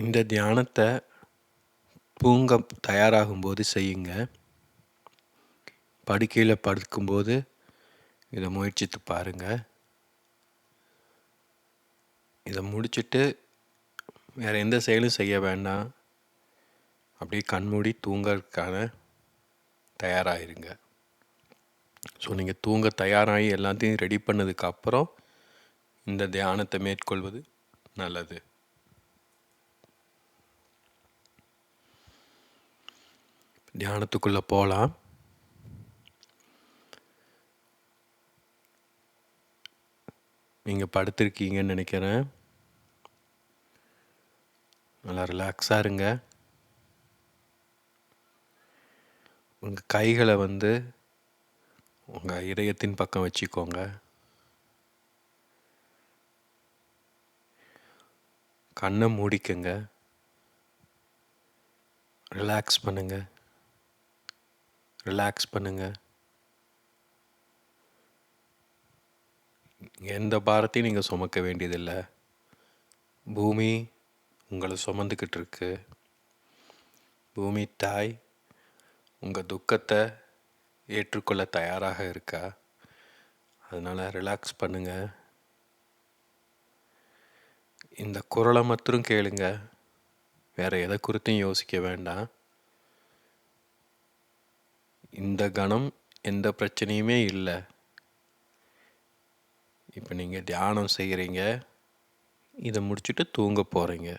இந்த தியானத்தை தூங்க தயாராகும்போது செய்யுங்க. படுக்கையில் படுக்கும்போது இதை முயற்சித்து பாருங்கள் இதை முடிச்சுட்டு வேறு எந்த செயலும் செய்ய வேண்டாம். அப்படியே கண்மூடி தூங்கிறதுக்கான தயாராகிருங்க ஸோ நீங்கள் தூங்க தயாராகி எல்லாத்தையும் ரெடி பண்ணதுக்கப்புறம் இந்த தியானத்தை மேற்கொள்வது நல்லது. தியானத்துக்குள்ளே போகலாம் நீங்கள் படுத்திருக்கீங்கன்னு நினைக்கிறேன். நல்லா ரிலாக்ஸாக இருங்க. உங்கள் கைகளை வந்து உங்கள் இதயத்தின் பக்கம் வச்சுக்கோங்க. கண்ணை மூடிக்கங்க. ரிலாக்ஸ் பண்ணுங்கள் ரிலாக்ஸ் பண்ணுங்கள் எந்த பாரத்தையும் நீங்கள் சுமக்க வேண்டியதில்லை. பூமி உங்களை சுமந்துக்கிட்டு இருக்கு. பூமி தாய் உங்கள் துக்கத்தை ஏற்றுக்கொள்ள தயாராக இருக்கா? அதனால் ரிலாக்ஸ் பண்ணுங்கள் இந்த குரலை மற்றும் கேளுங்க. வேறு எதை குறித்தும் யோசிக்க வேண்டாம். இந்த கணம் எந்த பிரச்சனையுமே இல்லை. இப்போ நீங்கள் தியானம் செய்கிறீங்க. இதை முடிச்சுட்டு தூங்க போகிறீங்க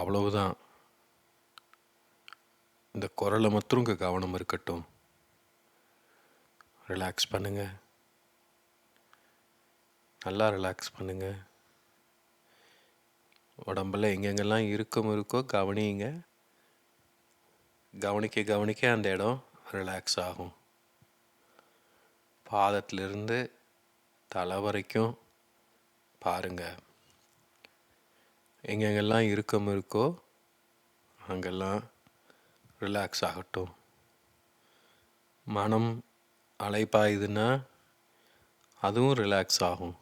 அவ்வளவுதான். இந்த குரலை மட்டும் உங்கள் கவனம் இருக்கட்டும். ரிலாக்ஸ் பண்ணுங்கள் நல்லா ரிலாக்ஸ் பண்ணுங்கள் உடம்பில் எங்கெங்கெல்லாம் இருக்கும் இருக்கோ கவனியுங்க. கவனிக்க கவனிக்க அந்த இடம் ரிலாக்ஸ் ஆகும். பாதத்திலிருந்து தலை வரைக்கும் பாருங்கள் எங்கெங்கெல்லாம் இருக்கம் இருக்கோ அங்கெல்லாம் ரிலாக்ஸ் ஆகட்டும். மனம் அலைப்பாயுதுன்னா அதுவும் ரிலாக்ஸ் ஆகும்.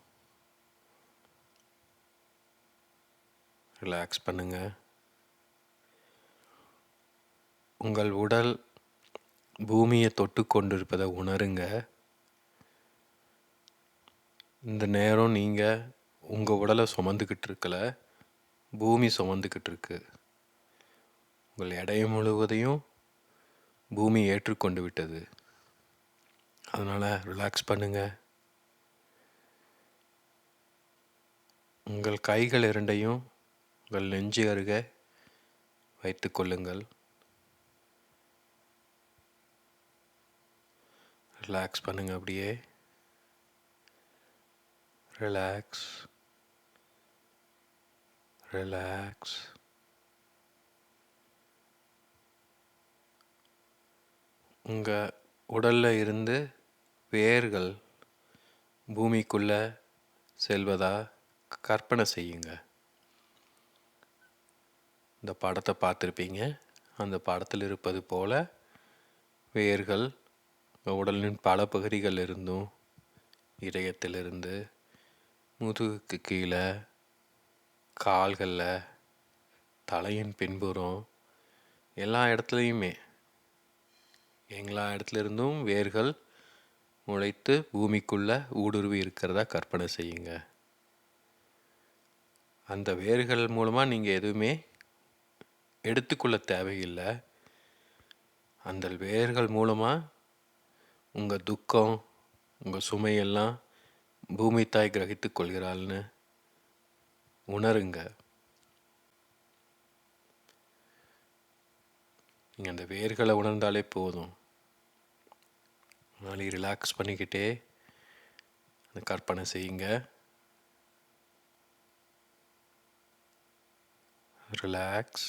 ரிலாக்ஸ் பண்ணுங்கள் உங்கள் உடல் பூமியை தொட்டு கொண்டிருப்பதை உணருங்க. இந்த நேரம் நீங்கள் உங்கள் உடலை சுமந்துக்கிட்டு இருக்கல பூமி சுமந்துக்கிட்டு இருக்கு. உங்கள் எடையை முழுவதையும் பூமி ஏற்றுக்கொண்டு விட்டது. அதனால் ரிலாக்ஸ் பண்ணுங்கள் உங்கள் கைகள் இரண்டையும் உங்கள் நெஞ்சு அருகே வைத்து கொள்ளுங்கள். ரிலாக்ஸ் பண்ணுங்கள் அப்படியே. ரிலாக்ஸ் ரிலாக்ஸ் உங்கள் உடலில் இருந்து வேர்கள் பூமிக்குள்ளே செல்வதா? கற்பனை செய்யுங்க. இந்த படத்தை பார்த்துருப்பீங்க. அந்த படத்தில் இருப்பது போல் வேர்கள் உடலின் பல பகுதிகள் இருந்தும் இதயத்திலிருந்து முதுகுக்கு கீழே கால்களில் தலையின் பின்புறம் எல்லா இடத்துலையுமே எல்லா இடத்துல இருந்தும் வேர்கள் முளைத்து பூமிக்குள்ளே ஊடுருவி இருக்கிறதா கற்பனை செய்யுங்க. அந்த வேர்கள் மூலமாக நீங்கள் எதுவுமே எடுத்துக்கொள்ள தேவையில்லை. அந்த வேர்கள் மூலமாக உங்கள் துக்கம் உங்கள் சுமையெல்லாம் பூமி தாய் கிரகித்து கொள்கிறாள்னு உணருங்க. நீங்கள் அந்த வேர்களை உணர்ந்தாலே போதும். நாளைக்கு ரிலாக்ஸ் பண்ணிக்கிட்டே அந்த கற்பனை செய்யுங்க. ரிலாக்ஸ்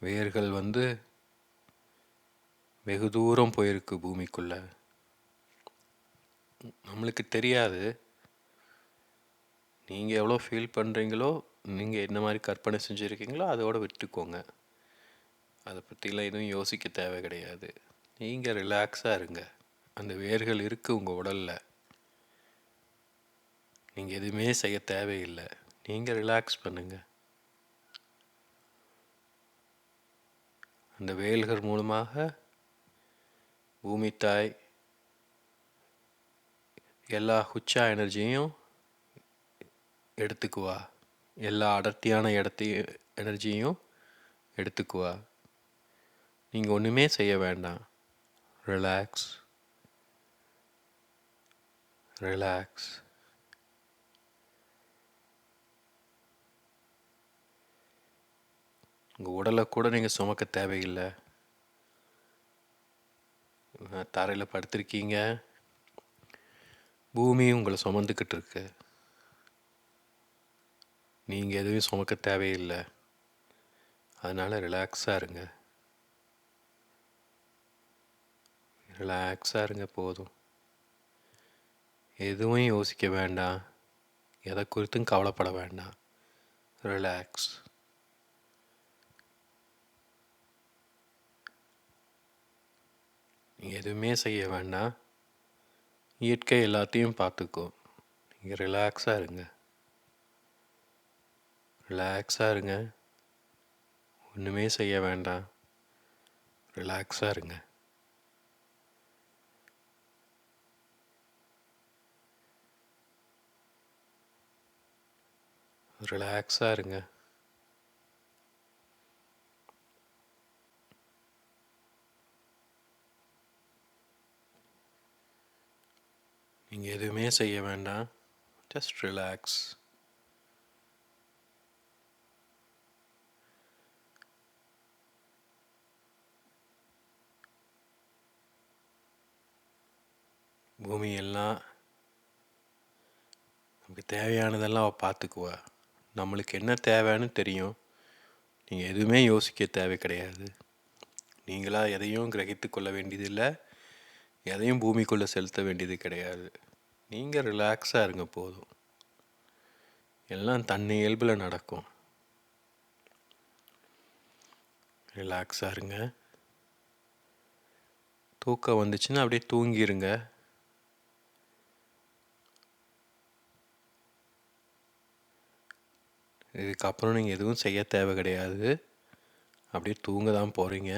வேர்கள் வந்து வெகு தூரம் போயிருக்கு பூமிக்குள்ள. நம்மளுக்கு தெரியாது. நீங்கள் எவ்வளோ ஃபீல் பண்ணுறீங்களோ நீங்கள் என்ன மாதிரி கற்பனை செஞ்சுருக்கீங்களோ அதோட விட்டுக்கோங்க. அதை பற்றிலாம் எதுவும் யோசிக்க தேவை கிடையாது. நீங்கள் ரிலாக்ஸாக இருங்க. அந்த வேர்கள் இருக்குது உங்கள் உடலில். நீங்கள் எதுவுமே செய்ய தேவையில்லை. நீங்கள் ரிலாக்ஸ் பண்ணுங்கள் அந்த வேல்கள் மூலமாக பூமி தாய் எல்லா ஹுச்சா எனர்ஜியும் எடுத்துக்குவா. எல்லா அடர்த்தியான இடத்தையும் எனர்ஜியும் எடுத்துக்குவா. நீங்கள் ஒன்றுமே செய்ய வேண்டாம். ரிலாக்ஸ் ரிலாக்ஸ் உங்கள் உடலை கூட நீங்கள் சுமக்க தேவையில்லை. தரையில் படுத்திருக்கீங்க. பூமி உங்களை சுமந்துக்கிட்டு இருக்கு. நீங்கள் எதுவும் சுமக்க தேவையில்லை. அதனால் ரிலாக்ஸாக இருங்க. ரிலாக்ஸாக இருங்க போதும். எதுவும் யோசிக்க வேண்டாம். எதை குறித்தும் கவலைப்பட வேண்டாம். ரிலாக்ஸ் நீங்கள் எதுவுமே செய்ய வேண்டாம். இயற்கை எல்லாத்தையும் பார்த்துக்கும் நீங்கள் ரிலாக்ஸாக இருங்க. ரிலாக்ஸாக இருங்க. ஒன்றுமே செய்ய வேண்டாம். ரிலாக்ஸாக இருங்க. ரிலாக்ஸாக இருங்க. நீங்கள் எதுவுமே செய்ய வேண்டாம். ஜஸ்ட் ரிலாக்ஸ் பூமியெல்லாம் நமக்கு தேவையானதெல்லாம் அவள் பார்த்துக்குவா. நம்மளுக்கு என்ன தேவைன்னு தெரியும். நீங்கள் எதுவுமே யோசிக்க தேவை கிடையாது. நீங்களாக எதையும் கிரகித்து கொள்ள வேண்டியதில்லை. எதையும் பூமிக்குள்ளே செலுத்த வேண்டியது கிடையாது. நீங்கள் ரிலாக்ஸாக இருங்க போதும். எல்லாம் தன்னை இயல்பில் நடக்கும். ரிலாக்ஸாக இருங்க. தூக்கம் வந்துச்சுன்னா அப்படியே தூங்கிடுங்க இதுக்கப்புறம் நீங்கள் எதுவும் செய்ய தேவை கிடையாது. அப்படியே தூங்க தான் போகிறீங்க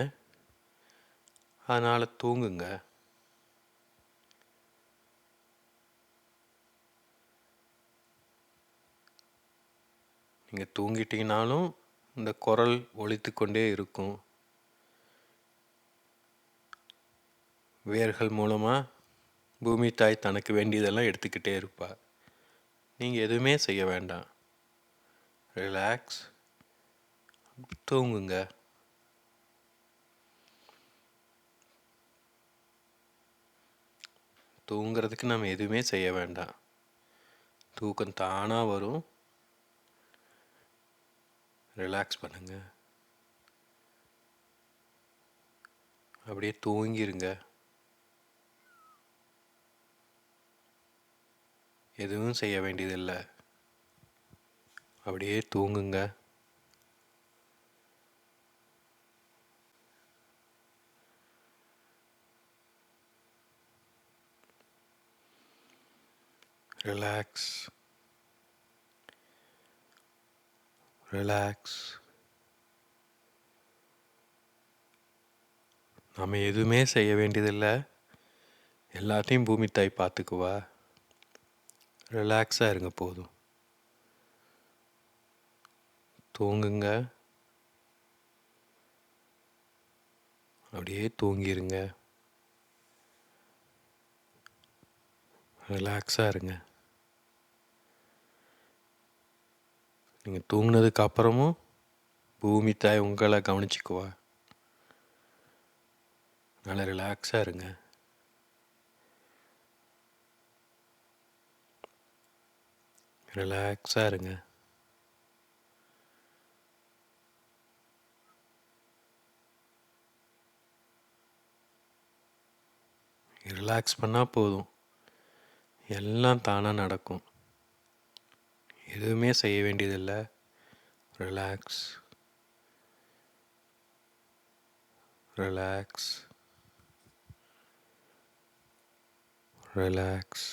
அதனால் தூங்குங்க. நீங்கள் தூங்கிட்டீங்கனாலும் இந்த குரல் ஒழித்து கொண்டே இருக்கும். வேர்கள் மூலமாக பூமி தாய் தனக்கு வேண்டியதெல்லாம் எடுத்துக்கிட்டே இருப்பாள் நீங்கள் எதுவுமே செய்ய வேண்டாம். ரிலாக்ஸ் தூங்குங்க. தூங்குறதுக்கு நம்ம எதுவுமே செய்ய வேண்டாம். தூக்கம் தானாக வரும். ரிலாக்ஸ் பண்ணுங்க. அப்படியே தூங்கிருங்க. எதுவும் செய்ய வேண்டியதில்லை. அப்படியே தூங்குங்க. ரிலாக்ஸ் ரிலாக்ஸ் நம்ம எதுவுமே செய்ய வேண்டியதில்லை. எல்லாத்தையும் பூமி தாய் பார்த்துக்குவா. ரிலாக்ஸாக இருங்க போதும். தூங்குங்க. அப்படியே தூங்கிருங்க. ரிலாக்ஸாக இருங்க. நீங்கள் தூங்கினதுக்கு அப்புறமும் பூமி தாய் உங்களை கவனிச்சுக்குவா. நல்லா ரிலாக்ஸாக இருங்க. ரிலாக்ஸாக இருங்க. ரிலாக்ஸ் பண்ணால் போதும். எல்லாம் தானாக நடக்கும். எதுவுமே செய்ய வேண்டியதில்லை. Relax relax relax